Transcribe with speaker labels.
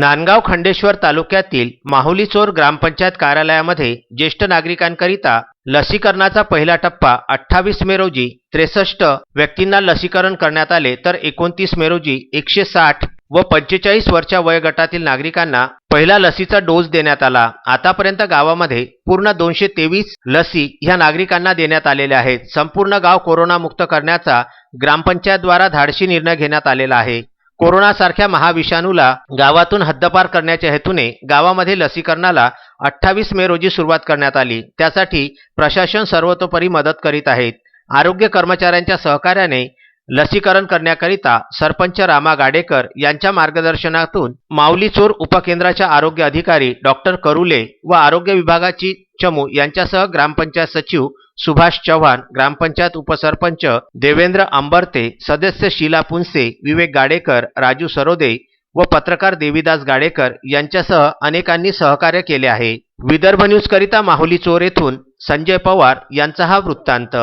Speaker 1: नांदगाव खंडेश्वर तालुक्यातील माहुलीचोर ग्रामपंचायत कार्यालयामध्ये ज्येष्ठ नागरिकांकरिता लसीकरणाचा पहिला टप्पा अठ्ठावीस मे रोजी त्रेसष्ट व्यक्तींना लसीकरण करण्यात आले तर एकोणतीस मे रोजी एकशे साठ व पंचेचाळीस वर्षा वयोगटातील नागरिकांना पहिला लसीचा डोस देण्यात आला. आतापर्यंत गावामध्ये पूर्ण दोनशे तेवीस लसी ह्या नागरिकांना देण्यात आलेल्या आहेत. संपूर्ण गाव कोरोनामुक्त करण्याचा ग्रामपंचायतद्वारा धाडशी निर्णय घेण्यात आलेला आहे. कोरोनासारख्या महाविषाणूला गावातून हद्दपार करण्याच्या हेतूने गावामध्ये लसीकरणाला अठ्ठावीस मे रोजी सुरुवात करण्यात आली. त्यासाठी प्रशासन सर्वतोपरी मदत करीत आहेत. आरोग्य कर्मचाऱ्यांच्या सहकार्याने लसीकरण करण्याकरिता सरपंच रामा गाडेकर यांच्या मार्गदर्शनातून माऊली चोर उपकेंद्राच्या आरोग्य अधिकारी डॉक्टर करुले व आरोग्य विभागाची चमू यांच्यासह ग्रामपंचायत सचिव सुभाष चव्हाण ग्रामपंचायत उपसरपंच देवेंद्र आंबर्ते सदस्य शीला पुनसे विवेक गाडेकर राजू सरोदे व पत्रकार देवीदास गाडेकर यांच्यासह अनेकांनी सहकार्य केले आहे. विदर्भ न्यूज करिता माहुली चोर येथून संजय पवार यांचा हा वृत्तांत.